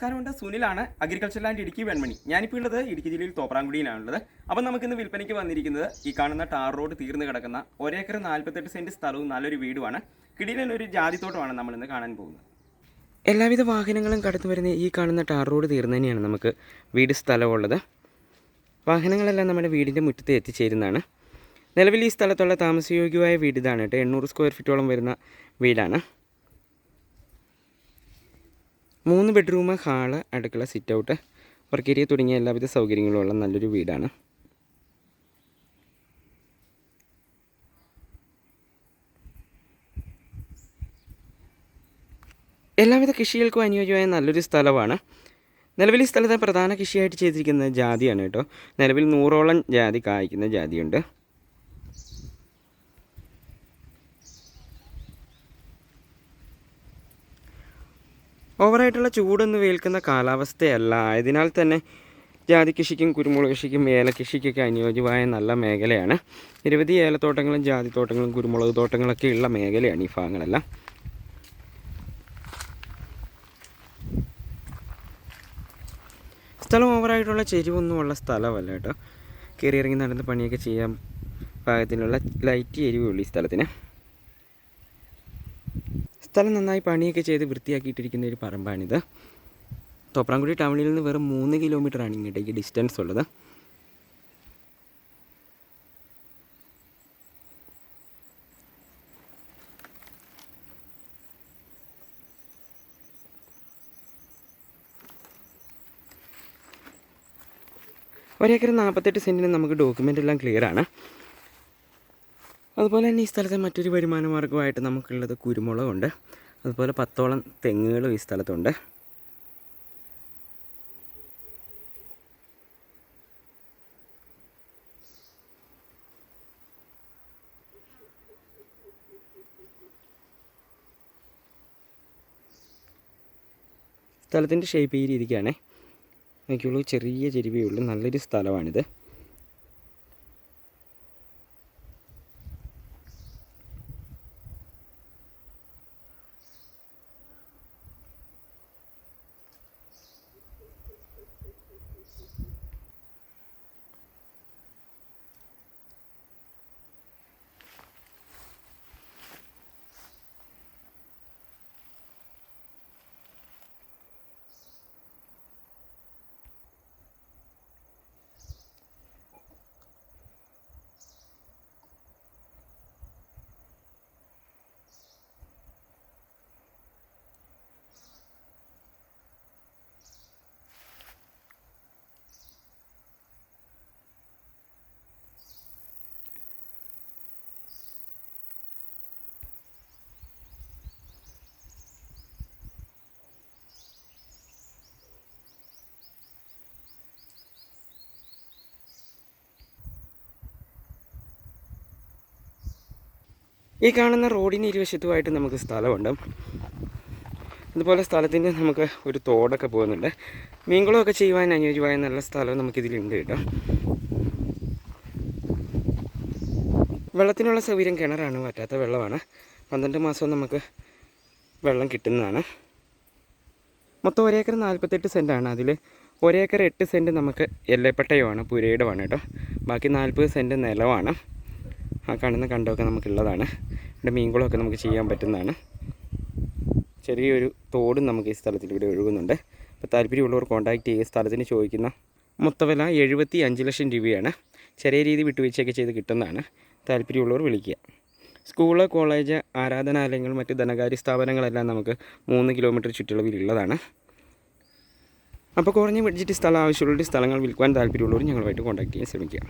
നമസ്കാരമുണ്ട്. സുനിലാണ് agriculture land Idukki Venmani. ഞാനിപ്പോൾ ഉള്ളത് ഇടുക്കി ജില്ലയിൽ തോപ്രാങ്കുടിയിലാണുള്ളത് അപ്പം നമുക്കിന്ന് വിൽപ്പനയ്ക്ക് വന്നിരിക്കുന്നത് ഈ കാണുന്ന ടാർ റോഡ് തീർന്നു കിടക്കുന്ന ഒരേക്കർ നാൽപ്പത്തെട്ട് സെന്റ് സ്ഥലവും നല്ലൊരു വീടുമാണ്. കിടിലൻ ഒരു ജാതിത്തോട്ടമാണ് നമ്മളിന്ന് കാണാൻ പോകുന്നത്. എല്ലാവിധ വാഹനങ്ങളും കടന്നു വരുന്ന ഈ കാണുന്ന ടാർ റോഡ് തീർന്നു തന്നെയാണ് നമുക്ക് വീട് സ്ഥലമുള്ളത്. വാഹനങ്ങളെല്ലാം നമ്മുടെ വീടിന്റെ മുറ്റത്ത് എത്തിച്ചേരുന്നതാണ്. നിലവിൽ ഈ സ്ഥലത്തുള്ള താമസയോഗ്യമായ വീട് ഇതാണ് കേട്ടോ. എണ്ണൂറ് സ്ക്വയർ ഫീറ്റോളം വരുന്ന വീടാണ്. മൂന്ന് ബെഡ്റൂം ഹാൾ അടുക്കള സിറ്റ് ഔട്ട് വർക്ക് ഏരിയ തുടങ്ങിയ എല്ലാവിധ സൗകര്യങ്ങളും ഉള്ള നല്ലൊരു വീടാണ്. എല്ലാവിധ കൃഷികൾക്കും അനുയോജ്യമായ നല്ലൊരു സ്ഥലമാണ്. നിലവിൽ ഈ സ്ഥലത്തെ പ്രധാന കൃഷിയായിട്ട് ചെയ്തിരിക്കുന്നത് ജാതിയാണ് കേട്ടോ. നിലവിൽ നൂറോളം ജാതി കായ്ക്കുന്ന ജാതിയുണ്ട്. ഓവറായിട്ടുള്ള ചൂടൊന്നും വേൽക്കുന്ന കാലാവസ്ഥയല്ല. ആയതിനാൽ തന്നെ ജാതി കൃഷിക്കും കുരുമുളക് കൃഷിക്കും ഏലകൃഷിക്കൊക്കെ അനുയോജ്യമായ നല്ല മേഖലയാണ്. നിരവധി ഏലത്തോട്ടങ്ങളും ജാതി തോട്ടങ്ങളും കുരുമുളക് തോട്ടങ്ങളൊക്കെ ഉള്ള മേഖലയാണ് ഈ ഭാഗങ്ങളെല്ലാം. സ്ഥലം ഓവറായിട്ടുള്ള ചെരിവൊന്നും ഉള്ള സ്ഥലമല്ല കേട്ടോ. കയറി ഇറങ്ങി നടന്ന് പണിയൊക്കെ ചെയ്യാൻ പാകത്തിനുള്ള ലൈറ്റ് എരിവുള്ളൂ ഈ സ്ഥലത്തിന്. സ്ഥലം നന്നായി പണിയൊക്കെ ചെയ്ത് വൃത്തിയാക്കിയിട്ടിരിക്കുന്ന ഒരു പറമ്പാണിത്. തോപ്രാംകുടി ടൗണിൽ നിന്ന് വെറും മൂന്ന് കിലോമീറ്ററാണ് ഇങ്ങോട്ടേക്ക് ഡിസ്റ്റൻസ് ഉള്ളത്. ഒരേക്കർ നാൽപ്പത്തെട്ട് സെന്റിന് നമുക്ക് ഡോക്യുമെന്റ് എല്ലാം ക്ലിയർ ആണ്. അതുപോലെ തന്നെ ഈ സ്ഥലത്തെ മറ്റൊരു വരുമാന മാർഗമായിട്ട് നമുക്കുള്ളത് കുരുമുളകുണ്ട്. അതുപോലെ പത്തോളം തെങ്ങുകളും ഈ സ്ഥലത്തുണ്ട്. സ്ഥലത്തിന്റെ ഷേപ്പ് ഈ രീതിക്കാണേ. എനിക്കുള്ളൂ ചെറിയ ചെരുവേ നല്ലൊരു സ്ഥലമാണിത്. ഈ കാണുന്ന റോഡിന് ഇരുവശത്തുമായിട്ട് നമുക്ക് സ്ഥലമുണ്ട്. അതുപോലെ സ്ഥലത്തിന്റെ നമുക്ക് ഒരു തോടൊക്കെ പോകുന്നുണ്ട്. മീൻകുളമൊക്കെ ചെയ്യുവാൻ അനുയോജ്യമായ നല്ല സ്ഥലം നമുക്കിതിലുണ്ട് കേട്ടോ. വെള്ളത്തിനുള്ള സൗകര്യം കിണറാണ് പറ്റാത്ത വെള്ളമാണ്. പന്ത്രണ്ട് മാസവും നമുക്ക് വെള്ളം കിട്ടുന്നതാണ്. മൊത്തം ഒരേക്കർ നാൽപ്പത്തെട്ട് സെന്റാണ് അതിൽ ഒരേക്കർ എട്ട് സെന്റ് നമുക്ക് എല്ലപ്പെട്ടയുമാണ് പുരയിടമാണ് കേട്ടോ. ബാക്കി നാൽപ്പത് സെന്റ് നിലമാണ് ആ കാണുന്ന കണ്ടമൊക്കെ നമുക്കുള്ളതാണ്. ഇവിടെ മീൻകുളമൊക്കെ നമുക്ക് ചെയ്യാൻ പറ്റുന്നതാണ്. ചെറിയൊരു തോടും നമുക്ക് ഈ സ്ഥലത്തിൽ ഇവിടെ ഒഴുകുന്നുണ്ട്. അപ്പോൾ താല്പര്യമുള്ളവർ കോൺടാക്റ്റ് ചെയ്യുക സ്ഥലത്തിന് ചോദിക്കുന്ന മൊത്തവില എഴുപത്തി അഞ്ച് ലക്ഷം രൂപയാണ്. ചെറിയ രീതി വിട്ടുവീഴ്ചയൊക്കെ ചെയ്ത് കിട്ടുന്നതാണ്. താല്പര്യമുള്ളവർ വിളിക്കുക. സ്കൂൾ കോളേജ് ആരാധനാലയങ്ങൾ മറ്റ് ധനകാര്യ സ്ഥാപനങ്ങളെല്ലാം നമുക്ക് മൂന്ന് കിലോമീറ്റർ ചുറ്റളവിലുള്ളതാണ് അപ്പോൾ കുറഞ്ഞ ബഡ്ജറ്റ് സ്ഥലം ആവശ്യമുള്ള സ്ഥലങ്ങൾ വിൽക്കുവാൻ താല്പര്യമുള്ളവർ ഞങ്ങളുമായിട്ട് കോൺടാക്ട് ചെയ്യാൻ ശ്രമിക്കുക.